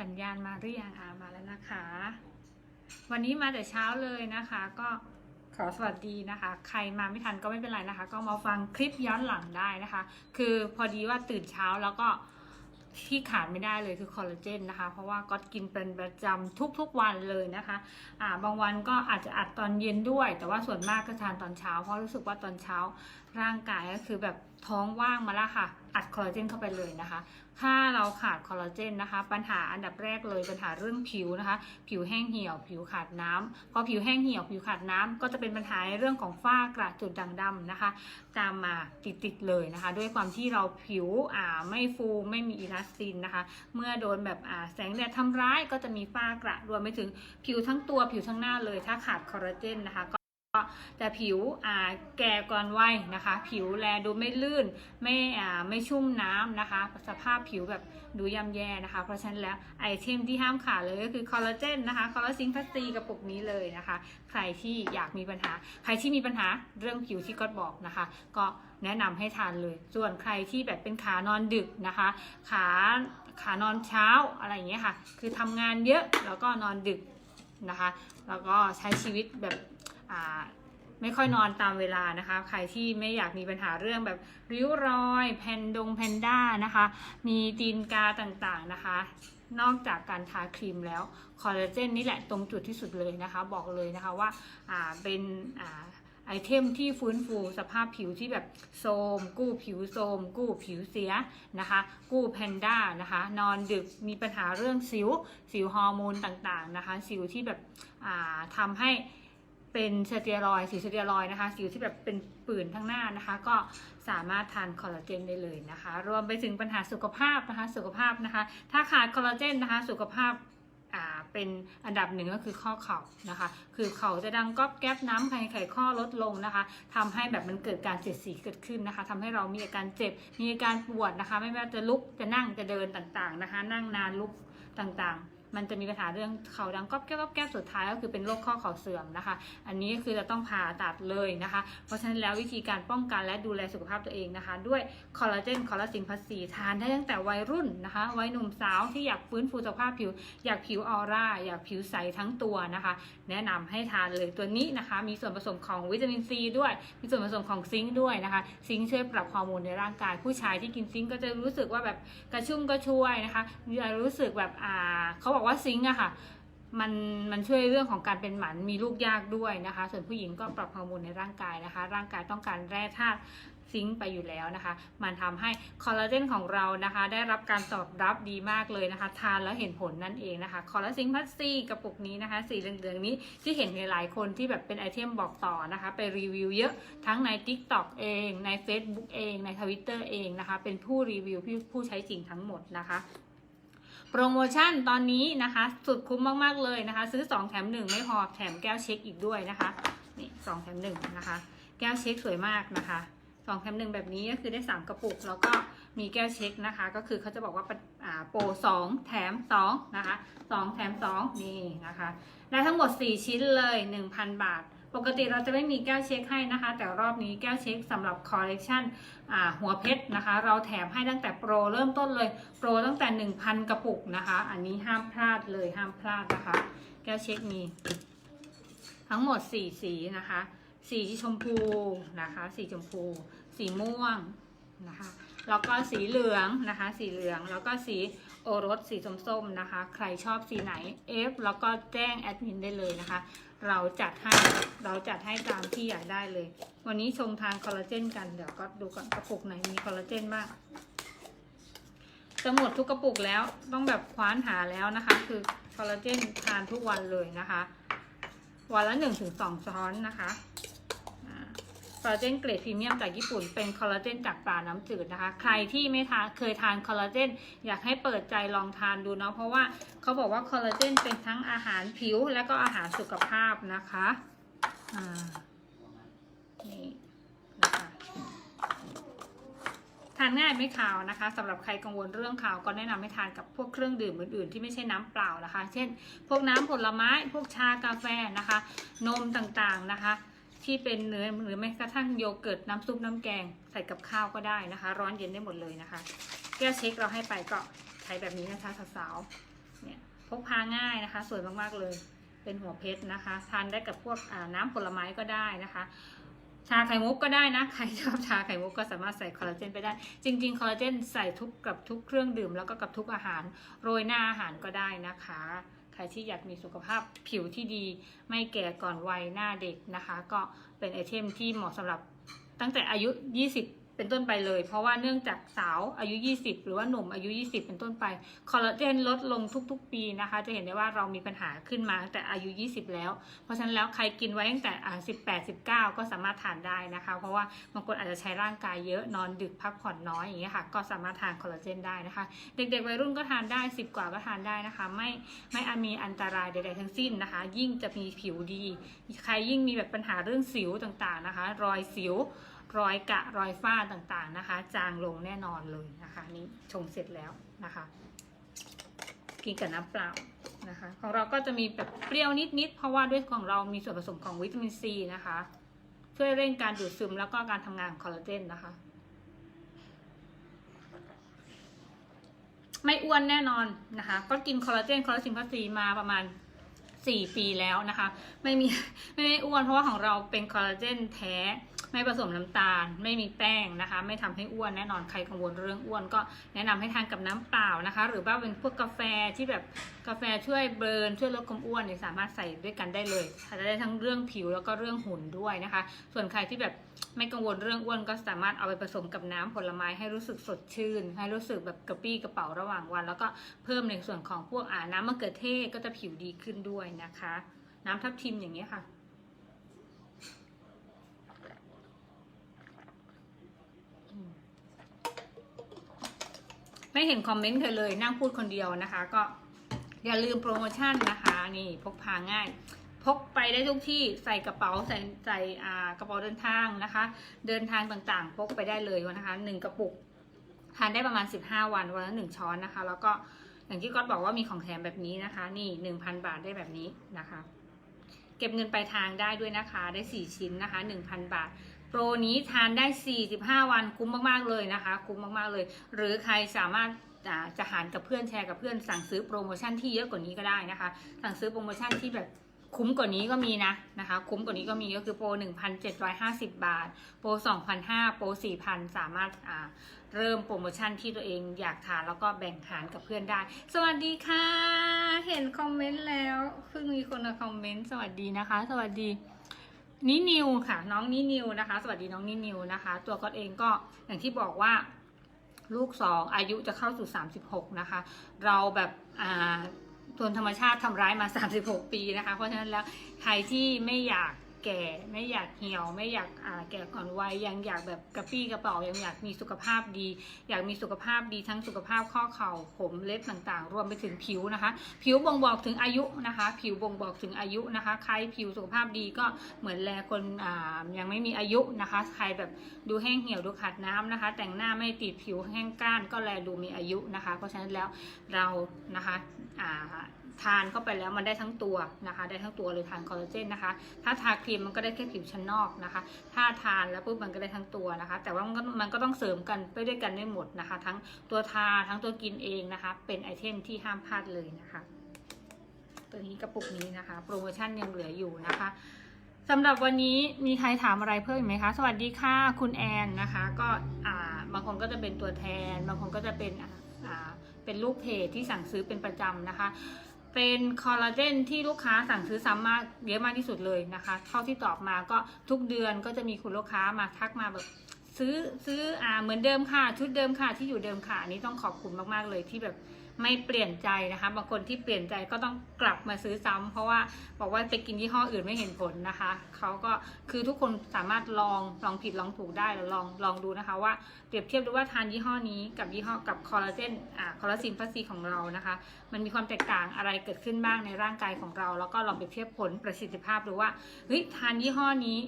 สัญญาณมาหรือยังอามาแล้วนะคะ วันนี้มาแต่เช้าเลยนะคะ ก็ขอสวัสดีนะคะ ใครมาไม่ทันก็ไม่เป็นไรนะคะ ก็มาฟังคลิปย้อนหลังได้นะคะ คือพอดีว่าตื่นเช้าแล้วก็ที่ขาดไม่ได้เลยคือคอลลาเจนนะคะ เพราะว่าก็กินเป็นประจำทุกๆวันเลยนะคะอ่าบางวันก็อาจจะอัดตอนเย็นด้วย แต่ว่าส่วนมากก็ทานตอนเช้า เพราะรู้สึกว่าตอนเช้าร่างกายก็คือแบบ ท้องว่างมาแล้วค่ะ อัดคอลลาเจนเข้าไปเลยนะคะ ถ้าเราขาดคอลลาเจนนะคะ ปัญหาอันดับแรกเลยปัญหาเรื่องผิวนะคะ ผิวแห้งเหี่ยว ผิวขาดน้ำพอผิวแห้งเหี่ยว ผิวขาดน้ำก็จะเป็นปัญหาในเรื่องของฝ้ากระจุดด่างดำนะคะ ตามมาติดๆเลยนะคะ ด้วยความที่เราผิวอ่าไม่ฟูไม่มีอิลาสตินนะคะ เมื่อโดนแบบอ่าแสงแดดทำร้ายก็จะมีฝ้ากระรวมไปถึงผิวทั้งตัวผิวทั้งหน้าเลย ถ้าขาดคอลลาเจนนะคะ ก็ก็จะผิวอ่าแก่ก่อนวัยนะคะ ผิวแลดูไม่ลื่นไม่อ่าไม่ชุ่มน้ำนะคะ สภาพผิวแบบดูย่ำแย่นะคะ เพราะฉะนั้นแล้วไอเทมที่ห้ามขาดเลยก็คือคอลลาเจนนะคะคอลลาซิงพัสซีกระปุกนี้เลยนะคะ ใครที่อยากมีปัญหา ใครที่มีปัญหาเรื่องผิวที่ก๊อตบอกนะคะ ก็แนะนำให้ทานเลย ส่วนใครที่แบบเป็นขานอนดึกนะคะ ขาขานอนเช้าอะไรอย่างเงี้ยค่ะ คือทำงานเยอะแล้วก็นอนดึกนะคะ แล้วก็ใช้ชีวิตแบบ ไม่ค่อยนอนตามเวลานะคะ ใครที่ไม่อยากมีปัญหาเรื่องแบบริ้วรอยแพนดงแพนด้านะคะ มีตีนกาต่างๆนะคะ นอกจากการทาครีมแล้วคอลลาเจนนี่แหละตรงจุดที่สุดเลยนะคะ บอกเลยนะคะว่าาเป็นอไอเทมที่ฟื้นฟูสภาพผิวที่แบบโทมกู้ผิวโทมกู้ผิวเสียนะคะ กู้แพนด้านะคะ นอนดึกมีปัญหาเรื่องสิว สิวฮอร์โมนต่างๆนะคะ สิวที่แบบทำให้ เป็นสเตียรอยสิวสเตียรอยนะคะ สิวที่แบบเป็นผื่นทั้งหน้านะคะ ก็สามารถทานคอลลาเจนได้เลยนะคะ รวมไปถึงปัญหาสุขภาพนะคะ สุขภาพนะคะ ถ้าขาดคอลลาเจนนะคะ สุขภาพอ่าเป็นอันดับหนึ่งก็คือข้อเข่านะคะ คือเข่าจะดังก๊อบแก๊บน้ำภายในไขข้อลดลงนะคะทำให้แบบมันเกิดการเสียดสีเกิดขึ้นนะคะทำให้เรามีอาการเจ็บ มีอาการปวดนะคะ ไม่ว่าจะลุก จะนั่ง จะเดินต่างๆนะคะ นั่งนานลุกต่างๆ มันจะมีปัญหาเรื่องเข่าดังก๊อบแก๊บก๊อบแก๊บสุดท้ายก็คือเป็นโรคข้อเข่าเสื่อมนะคะ อันนี้ก็คือจะต้องผ่าตัดเลยนะคะ เพราะฉะนั้นแล้ววิธีการป้องกันและดูแลสุขภาพตัวเองนะคะ ด้วยคอลลาเจนคอลลาซินพัสซีทานได้ตั้งแต่วัยรุ่นนะคะ วัยหนุ่มสาวที่อยากฟื้นฟูสุขภาพผิว อยากผิวออร่า อยากผิวใสทั้งตัวนะคะ แนะนำให้ทานเลยตัวนี้นะคะ มีส่วนผสมของวิตามินซีด้วย มีส่วนผสมของซิงค์ด้วยนะคะ ซิงค์ช่วยปรับฮอร์โมนในร่างกาย ผู้ชายที่กินซิงค์ก็จะรู้สึกว่าแบบกระชุ่มกระชวยนะคะมีอะรรู้สึกแบบอ่าเขาบอกว่าซิงค์อะค่ะมันมันช่วยเรื่องของการเป็นหมันมีลูกยากด้วยนะคะ ส่วนผู้หญิงก็ปรับฮอร์โมนในร่างกายนะคะ ร่างกายต้องการแร่ธาตุซิงค์ไปอยู่แล้วนะคะ มันทำให้คอลลาเจนของเรานะคะ ได้รับการตอบรับดีมากเลยนะคะ ทานแล้วเห็นผลนั่นเองนะคะคอลลาซิงพัสซีกระปุกนี้นะคะ สีเหลืองๆนี้ที่เห็นในหลายคนที่แบบเป็นไอเทมบอกต่อนะคะ ไปรีวิวเยอะทั้งใน TikTok เอง ใน Facebook เองใน Twitter เองนะคะ เป็นผู้รีวิวผู้ใช้จริงทั้งหมดนะคะ โปรโมชั่นตอนนี้นะคะ สุดคุ้มมากๆเลยนะคะ ซื้อ 2 แถม 1 ไม่พอแถมแก้วเช็คอีกด้วยนะคะนี่สแถม1นะคะ แก้วเช็คสวยมากนะคะ2แถม1แบบนี้ก็คือได้ 3 กระปุก แล้วก็มีแก้วเช็คนะคะ ก็คือเขาจะบอกว่าโปร2แถม2นะคะ2แถม2นี่นะคะได้ทั้งหมด 4 ชิ้นเลย 1,000 บาท ปกติเราจะไม่มีแก้วเช็คให้นะคะ แต่รอบนี้แก้วเช็คสำหรับคอลเลกชันหัวเพชรนะคะ เราแถมให้ตั้งแต่โปรเริ่มต้นเลย โปรตั้งแต่ 1,000 กระปุกนะคะ อันนี้ห้ามพลาดเลยห้ามพลาดนะคะ แก้วเช็คมีทั้งหมด 4 สีนะคะ สีชมพูนะคะ สีชมพู สีม่วงนะคะ แล้วก็สีเหลืองนะคะ สีเหลือง แล้วก็สี โอรสสีส้มๆนะคะ ใครชอบสีไหน F แล้วก็แจ้งแอดมินได้เลยนะคะ เราจัดให้เราจัดให้ตามที่อยากได้เลย วันนี้ชงทานคอลลาเจนกันเดี๋ยวก็ดูก่อนกระปุกไหนมีคอลลาเจนบ้างจะหมดทุกกระปุกแล้วต้องแบบคว้านหาแล้วนะคะ คือคอลลาเจนทานทุกวันเลยนะคะ วันละหนึ่งถึงสองช้อนนะคะ คอลลาเจนเกรดพรีเมียมจากญี่ปุ่น เป็นคอลลาเจนจากปลาน้ำจืดนะคะ ใครที่ไม่ทานเคยทานคอลลาเจนอยากให้เปิดใจลองทานดูเนาะ เพราะว่าเขาบอกว่าคอลลาเจนเป็นทั้งอาหารผิวและก็อาหารสุขภาพนะคะอ่านี่นะคะทานง่ายไม่ขาวนะคะสำหรับใครกังวลเรื่องขาวก็แนะนำให้ทานกับพวกเครื่องดื่มอื่นๆ ที่ไม่ใช่น้ำเปล่านะคะ เช่น พวกน้ำผลไม้ พวกชากาแฟนะคะ นมต่างๆนะคะ ที่เป็นเนื้อหรือแม้กระทั่งโยเกิร์ตน้ำซุปน้ำแกงใส่กับข้าวก็ได้นะคะ ร้อนเย็นได้หมดเลยนะคะ แก้วเช็คเราให้ไปก็ใช้แบบนี้นะคะสาวๆเนี่ยพกพาง่ายนะคะ สวยมากๆเลย เป็นหัวเพชรนะคะ ทานได้กับพวกน้ำผลไม้ก็ได้นะคะชาไข่มุกก็ได้นะ ใครชอบชาไข่มุกก็สามารถใส่คอลลาเจนไปได้ จริงๆ คอลลาเจนใส่ทุกกับทุกเครื่องดื่มแล้วก็กับทุกอาหาร โรยหน้าอาหารก็ได้นะคะ ใครที่อยากมีสุขภาพผิวที่ดี ไม่แก่ก่อนวัยหน้าเด็กนะคะ ก็เป็นไอเทมที่เหมาะสำหรับตั้งแต่อายุ 20 เป็นต้นไปเลย เพราะว่าเนื่องจากสาวอายุ 20 หรือว่าหนุ่มอายุ 20 เป็นต้นไปคอลลาเจนลดลงทุกๆ ปีนะคะ จะเห็นได้ว่าเรามีปัญหาขึ้นมาแต่อายุ 20 แล้ว เพราะฉะนั้นแล้วใครกินไว้ตั้งแต่อ่า18 19 ก็สามารถทานได้นะคะ เพราะว่าบางคนอาจจะใช้ร่างกายเยอะนอนดึกพักผ่อนน้อยอย่างเงี้ยค่ะก็สามารถทานคอลลาเจนได้นะคะ เด็กๆวัยรุ่นก็ทานได้ 10 กว่าก็ทานได้นะคะ ไม่ไม่อมีอันตรายใดๆทั้งสิ้นนะคะ ยิ่งจะมีผิวดี ใครยิ่งมีแบบปัญหาเรื่องสิวต่างๆนะคะ รอยสิว รอยกะรอยฝ้าต่างๆนะคะ จางลงแน่นอนเลยนะคะ นี่ชงเสร็จแล้วนะคะ กินกับน้ำเปล่านะคะ ของเราก็จะมีแบบเปรี้ยวนิดๆเพราะว่าด้วยของเรามีส่วนผสมของวิตามินซีนะคะ ช่วยเร่งการดูดซึมแล้วก็การทำงานของคอลลาเจนนะคะ ไม่อ้วนแน่นอนนะคะ ก็กินคอลลาเจนคอลลาซินพัซีมาประมาณ4ปีแล้วนะคะ ไม่มีไม่ได้อ้วนเพราะว่าของเราเป็นคอลลาเจนแท้ ไม่ผสมน้ำตาล ไม่มีแป้งนะคะ ไม่ทำให้อ้วนแน่นอนใครกังวลเรื่องอ้วนก็แนะนำให้ทานกับน้ำเปล่านะคะ หรือว่าเป็นพวกกาแฟที่แบบกาแฟช่วยเบิร์นช่วยลดความอ้วนเนี่ยสามารถใส่ด้วยกันได้เลยอาจจะได้ทั้งเรื่องผิวแล้วก็เรื่องหุ่นด้วยนะคะ ส่วนใครที่แบบไม่กังวลเรื่องอ้วนก็สามารถเอาไปผสมกับน้ำผลไม้ให้รู้สึกสดชื่น ให้รู้สึกแบบกระปี้กระเป๋าระหว่างวัน แล้วก็เพิ่มในส่วนของพวกอ่าน้ำมะเขือเทศก็จะผิวดีขึ้นด้วยนะคะ น้ำทับทิมอย่างนี้ยค่ะ ไม่เห็นคอมเมนต์ใครเลยนั่งพูดคนเดียวนะคะ ก็อย่าลืมโปรโมชั่นนะคะ นี่พกพาง่าย พกไปได้ทุกที่ใส่กระเป๋าใส่ใส่กระเป๋าเดินทางนะคะ เดินทางต่างๆ พกไปได้เลยนะคะหนึ่งกระปุกทานได้ประมาณ 15 วันวันละหนึ่งช้อนนะคะ แล้วก็อย่างที่ก๊อตบอกว่ามีของแถมแบบนี้นะคะ นี่ 1,000 บาทได้แบบนี้นะคะ เก็บเงินปลายทางได้ด้วยนะคะ ได้ 4 ชิ้นนะคะ 1,000 บาท รนี้ทานได้ 45 วันคุ้มมากๆเลยนะคะ คุ้มมากๆเลย หรือใครสามารถจะหารกับเพื่อนแชร์กับเพื่อนสั่งซื้อโปรโมชั่นที่เยอะกว่านี้ก็ได้นะคะ สั่งซื้อโปรโมชั่นที่แบบคุ้มกว่านี้ก็มีนะนะคะ คุ้มกว่านี้ก็มีก็คือโปร 1,750 บาท โปร 2,500 โปร 4,000 สามารถอ่าเริ่มโปรโมชั่นที่ตัวเองอยากทานแล้วก็แบ่งหารกับเพื่อนได้ สวัสดีค่ะ เห็นคอมเมนต์แล้วเพิ่งมีคนมาคอมเมนต์สวัสดีนะคะ สวัสดี นินิวค่ะ น้องนินิวนะคะ สวัสดีน้องนินิวนะคะ ตัวก็เองก็อย่างที่บอกว่าลูกสองอายุจะเข้าสู่ 36 นะคะ เราแบบอ่าทนธรรมชาติทำร้ายมา 36 ปีนะคะ เพราะฉะนั้นแล้วใครที่ไม่อยาก แก่ ไม่อยากเหี่ยว ไม่อยากอ่าแก่ก่อนวัยยังอยากแบบกระปี้กระเป๋ายังอยากมีสุขภาพดี อยากมีสุขภาพดีทั้งสุขภาพข้อเข่าผมเล็บต่างๆ รวมไปถึงผิวนะคะ ผิวบ่งบอกถึงอายุนะคะ ผิวบ่งบอกถึงอายุนะคะ ใครผิวสุขภาพดีก็เหมือนแลคนอ่ายังไม่มีอายุนะคะ ใครแบบดูแห้งเหี่ยวดูขาดน้ำนะคะ แต่งหน้าไม่ติดผิวแห้งก้านก็แลดูมีอายุนะคะ เพราะฉะนั้นแล้วเรานะคะอ่า ทานเข้าไปแล้วมันได้ทั้งตัวนะคะ ได้ทั้งตัวเลยทานคอลลาเจนนะคะ ถ้าทาครีมมันก็ได้แค่ผิวชั้นนอกนะคะ ถ้าทานแล้วปุ๊บมันก็ได้ทั้งตัวนะคะ แต่ว่ามันก็มันก็ต้องเสริมกันไปด้วยกันได้หมดนะคะ ทั้งตัวทาทั้งตัวกินเองนะคะ เป็นไอเทมที่ห้ามพลาดเลยนะคะ ตัวนี้กระปุกนี้นะคะ โปรโมชั่นยังเหลืออยู่นะคะสำหรับวันนี้มีใครถามอะไรเพิ่มไหมคะ สวัสดีค่ะคุณแอนนะคะ ก็บางคนก็จะเป็นตัวแทน บางคนก็จะเป็นเป็นลูกเพจที่สั่งซื้อเป็นประจำนะคะ เป็นคอลลาเจนที่ลูกค้าสั่งซื้อซ้ำมากเยอะมากที่สุดเลยนะคะ เท่าที่ตอบมาก็ทุกเดือนก็จะมีคุณลูกค้ามาทักมาแบบซื้อซื้ออ่าเหมือนเดิมค่ะ ชุดเดิมค่ะที่อยู่เดิมค่ะอันนี้ต้องขอบคุณมากๆเลยที่แบบ ไม่เปลี่ยนใจนะคะบางคนที่เปลี่ยนใจก็ต้องกลับมาซื้อซ้ำเพราะว่าบอกว่าไปกินยี่ห้ออื่นไม่เห็นผลนะคะเขาก็คือทุกคนสามารถลองลองผิดลองถูกได้แล้วลองลองดูนะคะว่าเปรียบเทียบดูว่าทานยี่ห้อนี้กับยี่ห้อกับคอลลาเจนอ่าคอลลาซินพัซีของเรานะคะ มันมีความแตกต่างอะไรเกิดขึ้นบ้างในร่างกายของเรา แล้วก็ลองเปรียบเทียบผลประสิทธิภาพดูว่าเฮ้ยทานยี่ห้อนี้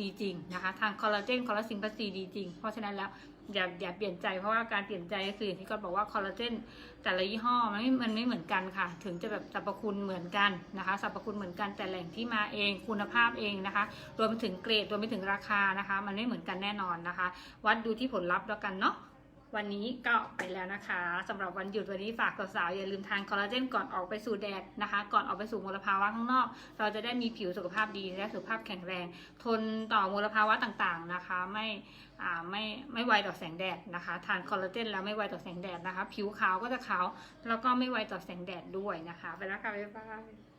ดีจริงนะคะ ทางคอลลาเจนคอลลาซินพัซีดีจริง เพราะฉะนั้นแล้ว อย่าอย่าเปลี่ยนใจเพราะว่าการเปลี่ยนใจก็คืออย่างที่ก็บอกว่าคอลลาเจนแต่ละยี่ห้อมันไม่มันไม่เหมือนกันค่ะ ถึงจะแบบสรรพคุณเหมือนกันนะคะสรรพคุณเหมือนกันแต่แหล่งที่มาเองคุณภาพเองนะคะ รวมไปถึงเกรดรวมไปถึงราคานะคะ มันไม่เหมือนกันแน่นอนนะคะ วัดดูที่ผลลัพธ์แล้วกันเนาะ วันนี้ก็ไปแล้วนะคะสำหรับวันหยุดวันนี้ฝากสาวๆอย่าลืมทานคอลลาเจนก่อนออกไปสู่แดดนะคะ ก่อนออกไปสู่มลภาวะข้างนอก เราจะได้มีผิวสุขภาพดีและสุขภาพแข็งแรง ทนต่อมลภาวะต่างๆนะคะ ไม่อ่าไม่ไม่ไวต่อแสงแดดนะคะ ทานคอลลาเจนแล้วไม่ไวต่อแสงแดดนะคะ ผิวขาวก็จะขาวแล้วก็ไม่ไวต่อแสงแดดด้วยนะคะ ไปแล้วค่ะบ๊ายบาย